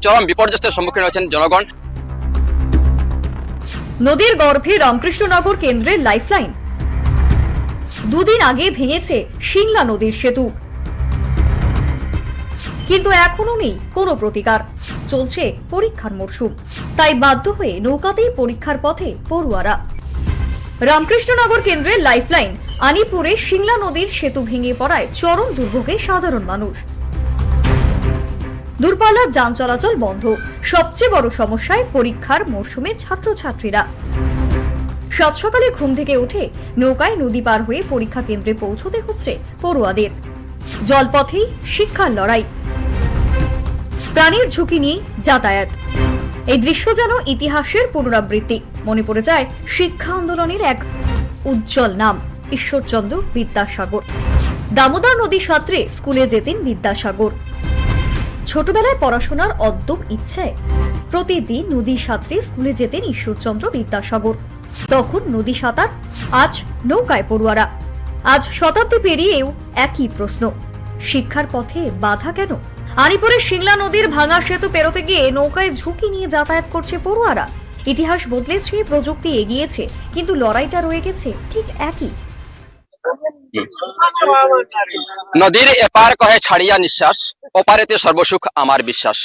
চরম বিপর্যস্তের সম্মুখীন হয়েছেন জনগণ। নদীর গর্ভে রামকৃষ্ণনগর কেন্দ্রের লাইফলাইন। দুদিন আগে ভেঙেছে সিংলা নদীর সেতু। কিন্তু এখনও নেই কোনো প্রতিকার। চলছে পরীক্ষার মরশুম। তাই বাধ্য হয়ে নৌকাতেই পরীক্ষার পথে পড়ুয়ারা। রামকৃষ্ণনগর কেন্দ্রের লাইফলাইন, আনিপুরে সিংলা নদীর সেতু ভেঙে পড়ায় চরম দুর্ভোগে সাধারণ মানুষ। দূরপাল্লার যান চলাচল বন্ধ। সবচেয়ে বড় সমস্যায় পরীক্ষার মরশুমে ছাত্রছাত্রীরা। সাত সকালে ঘুম থেকে উঠে নৌকায় নদী পার হয়ে পরীক্ষা কেন্দ্রে পৌঁছতে হচ্ছে পড়ুয়াদের। জলপথেই শিক্ষার লড়াই। প্রাণীর ঝুঁকি নিয়ে যাতায়াত। এই দৃশ্য যেন ইতিহাসের পুনরাবৃত্তি। মনে পড়ে যায় শিক্ষা আন্দোলনের এক উজ্জ্বল নাম, ঈশ্বরচন্দ্র বিদ্যাসাগর। দামোদর নদী সাঁতরে স্কুলে যেতেন বিদ্যাসাগর। ছোটবেলায় পড়াশোনার অদ্যম ইচ্ছে। প্রতিদিন নদী সাঁতরে স্কুলে যেতেন ঈশ্বরচন্দ্র বিদ্যাসাগর। তখন নদী সাঁতার, আজ নৌকায় পড়ুয়ারা। আজ শতাব্দী পেরিয়েও একই প্রশ্ন, শিক্ষার পথে বাধা কেন? আলিপুরের সিংলা নদীর ভাঙা সেতু পেরোতে গিয়ে নৌকায় ঝুঁকি নিয়ে যাতায়াত করছে পড়ুয়ারা। ইতিহাস বদলেছে, প্রযুক্তি এগিয়েছে, কিন্তু লড়াইটা রয়ে গেছে ঠিক একই। নদীর এপার কহে ছাড়িয়া নিঃশ্বাস ওপারেতে সর্বসুখ আমার বিশ্বাস।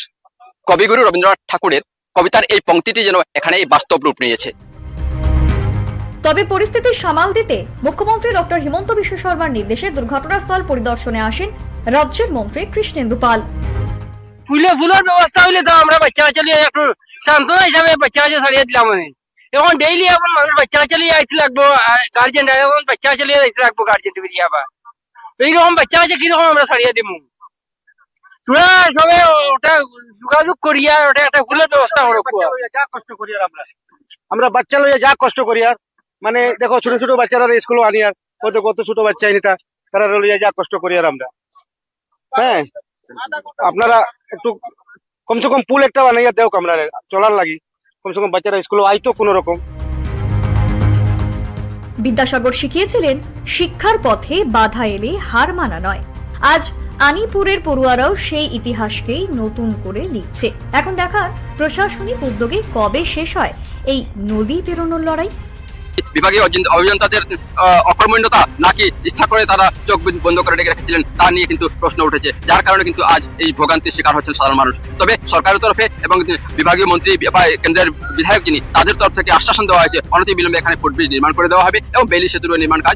কবিগুরু রবীন্দ্রনাথ ঠাকুরের কবিতার এই পংক্তিটি যেন এখানে বাস্তব রূপ নিয়েছে। তবে পরিস্থিতি সামাল দিতে মুখ্যমন্ত্রী ডক্টর হিমন্ত বিশ্ব শর্মার নির্দেশে দুর্ঘটনাস্থল পরিদর্শনে আসেন রাজ্যের মন্ত্রী কৃষ্ণেন্দু পাল। ফুলে ফুলের ব্যবস্থা হইলে তো আমরা বাচ্চা বাচ্চা লিয়ে একটু সান্ত্বনা হিসাবে বাচ্চা বাচ্চা ছাড়িয়ে দিলাম আমি। এখন ডেইলি এখন মানুষ বাচ্চা বাচ্চা লিয়ে আইতে লাগবো গার্জেন এখন বাচ্চা বাচ্চা লিয়ে আইতে লাগবো গার্জেন টিভি আবার এইরকম বাচ্চা বাচ্চা কীরকম আমরা ছাড়িয়ে দিব তোরা সবে ওটা যোগাযোগ করিয়া ওটা একটা ফুলের ব্যবস্থা করো বাচ্চা লইয়া যা কষ্ট করি আর আমরা আমরা বাচ্চা লইয়া যা কষ্ট করি আর মানে দেখো ছোট ছোট বাচ্চারা স্কুল আনি আর কত কত ছোট বাচ্চা আনি তা তারা লইয়া যা কষ্ট করি আর আমরা হ্যাঁ আপনারা একটু কমসে কম পুল একটা বানাইয়া দেও আমরা চলার লাগি কমসে কম বাচ্চারা স্কুলে আইতো কোনো রকম। বিদ্যাসাগর শিখিয়েছিলেন, শিক্ষার পথে বাধা এলে হার মানা নয়। আজ আনিপুরের পড়ুয়ারাও সেই ইতিহাসকেই নতুন করে লিখছে। এখন দেখার প্রশাসনিক উদ্যোগে কবে শেষ হয় এই নদী পেরোনোর লড়াই? বিভাগীয় অভিযন্তাদের অকর্মণ্যতা নাকি ইচ্ছা করে তারা চোখ বন্ধ করে রেখে রেখেছিলেন, তা নিয়ে কিন্তু প্রশ্ন উঠেছে, যার কারণে কিন্তু আজ এই ভোগান্তির শিকার হচ্ছেন সাধারণ মানুষ। তবে সরকারের তরফে এবং বিভাগীয় মন্ত্রী বা কেন্দ্রের বিধায়ক যিনি, তাদের তরফ থেকে আশ্বাসন দেওয়া হয়েছে অনতি বিলম্বে এখানে ফুটব্রিজ নির্মাণ করে দেওয়া হবে এবং বেলি সেতুর নির্মাণ কাজ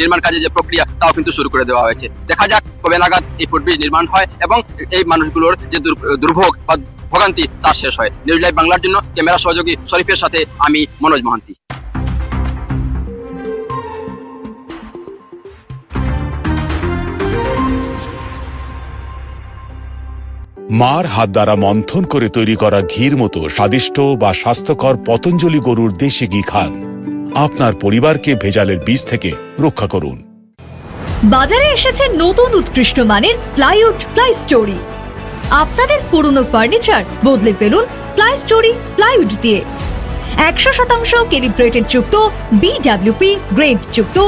নির্মাণ কাজের যে প্রক্রিয়া, তাও কিন্তু শুরু করে দেওয়া হয়েছে। দেখা যাক কবে নাগাদ এই ফুটব্রিজ নির্মাণ হয় এবং এই মানুষগুলোর যে দুর্ভোগ বা ভোগান্তি, তা শেষ হয়। নিউজ লাইভ বাংলার জন্য ক্যামেরা সহযোগী শরীফের সাথে আমি মনোজ মহান্তি। মার হাত দ্বারা মন্থন করে তৈরি করা ঘির মতো স্বাদিষ্ট বা স্বাস্থ্যকর পতঞ্জলি গরুর দেশি ঘি খান। আপনার পরিবারকে ভেজালের বীজ থেকে রক্ষা করুন। বাজারে এসেছে নতুন উৎকৃষ্ট মানের প্লাইউড প্লাই স্টোরি আপনাদের পুরনো ফার্নিচার বদলে ফেলুন প্লাই স্টোরি প্লাইউড দিয়ে। একশো শতাংশ ক্যালিব্রেটেড যুক্ত বিডাব্লিউপি গ্রেড যুক্ত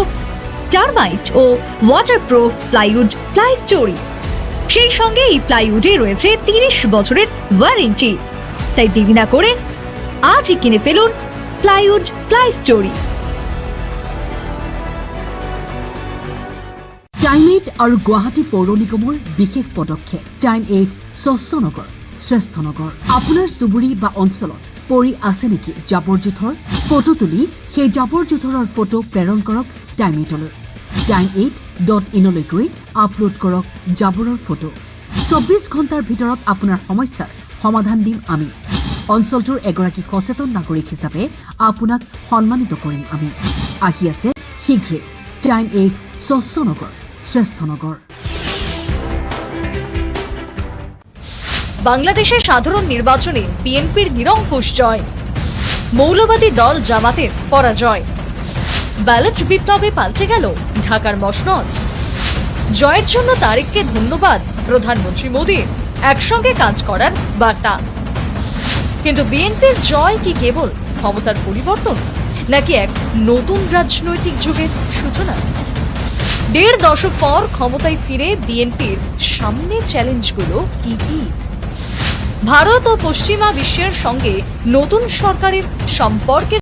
টার্মাইট ও ওয়াটারপ্রুফ প্লাইউড প্লাই স্টোরি সেই সঙ্গে এই প্লাইউডে রয়েছে তিরিশ বছরের ওয়ারেন্টি তাই দেরি না করে আজই কিনে ফেলুন plywood ply story time eight আৰু গুৱাহাটী পৌৰ বিশেষ পদক্ষেপ। টাইম এইট স্বচ্ছ নগৰ, শ্ৰেষ্ঠ নগৰ। আপোনাৰ চুবুৰী বা অঞ্চলত পৰি আছে নেকি জাবৰ জোঁথৰ ফটো তুলি সেই জাবৰ জোঁথৰৰ ফটো প্ৰেৰণ কৰক টাইম এইটলৈ টাইম এইট ডট ইনলৈ গৈ আপলোড কৰক জাবৰৰ ফটো চৌব্বিছ ঘণ্টাৰ ভিতৰত আপোনাৰ সমস্যাৰ সমাধান দিম আমি। অঞ্চলটোৰ এগৰাকী সচেতন নাগৰিক হিচাপে আপোনাক সন্মানিত কৰিম আমি। আহি আছে শীঘ্ৰে টাইম এইট স্বচ্ছ নগৰ, শ্ৰেষ্ঠ নগৰ। বাংলাদেশের সাধারণ নির্বাচনে বিএনপির নিরঙ্কুশ জয়। মৌলবাদী দল জামাতের পরাজয়। ব্যালট বিপ্লবে পাল্টে গেল ঢাকার মসনদ। জয়ের জন্য তারেককে ধন্যবাদ, প্রধানমন্ত্রী মোদীর। একসঙ্গে কাজ করার বার্তা। কিন্তু বিএনপির জয় কি কেবল ক্ষমতার পরিবর্তন, নাকি এক নতুন রাজনৈতিক যুগের সূচনা? দেড় দশক পর ক্ষমতায় ফিরে বিএনপির সামনে চ্যালেঞ্জগুলো কি কি? ভারত ও পশ্চিমা বিশ্বের সঙ্গে নতুন সরকারের সম্পর্কের